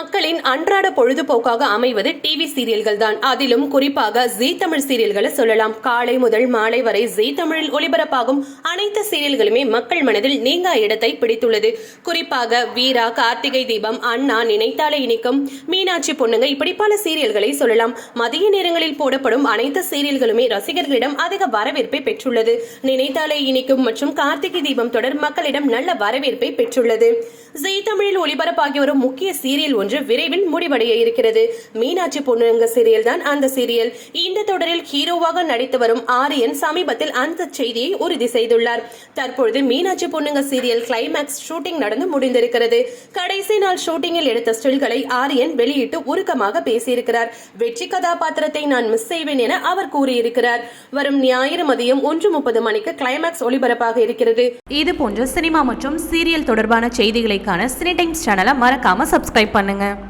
மக்களின் அன்றாட பொழுதுபோக்காக அமைவது டிவி சீரியல்கள் தான் அதிலும் குறிப்பாக ஜீ தமிழ் சீரியல்களை சொல்லலாம். காலை முதல் மாலை வரை ஜீ தமிழில் ஒளிபரப்பாகும் அனைத்து சீரியல்களுமே மக்கள் மனதில் நீங்கா இடத்தை பிடித்துள்ளது. குறிப்பாக வீரா கார்த்திகை தீபம் அண்ணா நினைத்தாலே இனிக்கும் மீனாட்சி பொண்ணுங்க இப்படி பல சீரியல்களை சொல்லலாம். மதிய நேரங்களில் போடப்படும் அனைத்து சீரியல்களுமே ரசிகர்களிடம் அதிக வரவேற்பை பெற்றுள்ளது. நினைத்தாலே இனிக்கும் மற்றும் கார்த்திகை தீபம் தொடர் மக்களிடம் நல்ல வரவேற்பை பெற்றுள்ளது. ஜீ தமிழில் ஒளிபரப்பாகி வரும் முக்கிய சீரியல் ஒன்று விரைவில் முடிவடைய இருக்கிறது. மீனாட்சி பொண்ணுங்க சீரியல் தான் அந்த சீரியல் இந்த தொடரில் ஹீரோவாக நடித்து வரும் ஆரியன் சமீபத்தில் அந்த செய்தியை உறுதி செய்துள்ளார். தற்பொழுது மீனாட்சி பொண்ணுங்க சீரியல் கிளைமேக்ஸ் ஷூட்டிங் நடந்து முடிந்திருக்கிறது. கடைசி நாள் ஷூட்டிங்கில் எடுத்த ஸ்டில்களை ஆரியன் வெளியிட்டு உருக்கமாக பேசியிருக்கிறார். வெற்றி கதாபாத்திரத்தை நான் மிஸ் செய்வேன் என அவர் கூறியிருக்கிறார். வரும் ஞாயிறு மதியம் ஒன்று முப்பது மணிக்கு கிளைமேக்ஸ் ஒளிபரப்பாக இருக்கிறது. இது போன்ற சினிமா மற்றும் சீரியல் தொடர்பான செய்திகளைக்கான சினி டைம்ஸ் சேனலை மறக்காம சப்ஸ்கிரைப் பண்ணுங்க. பண்ணுங்கள்